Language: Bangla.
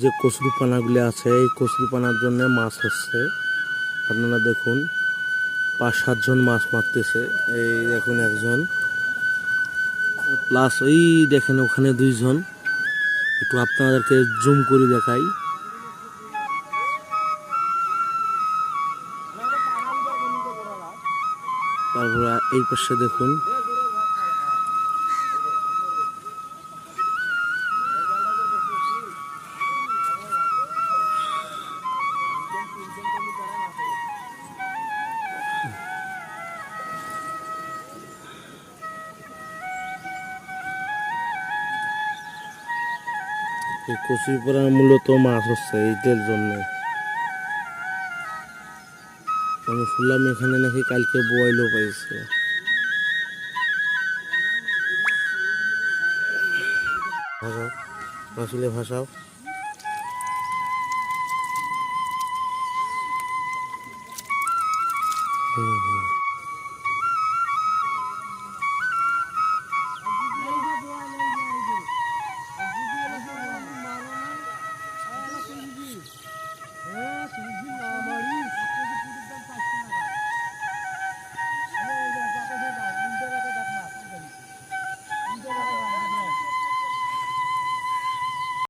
যে কচুরি পানাগুলি আছে, এই কচুরি পানার জন্য মাছ হচ্ছে। আপনারা দেখুন, পাঁচ সাতজন মাছ মারতেছে। এই দেখুন একজন। প্লাস ওই দেখেন ওখানে দুইজন। একটু আপনাদেরকে জুম করে দেখাই। তারপরে এই পাশে দেখুন। এই কচুরি মূলত মাছ হচ্ছে এইটার জন্য আমি শুনলাম এখানে নাকি কালকে বোয়াইলও পাইছে ভাসাও আসলে ভাসাও হুম হুম।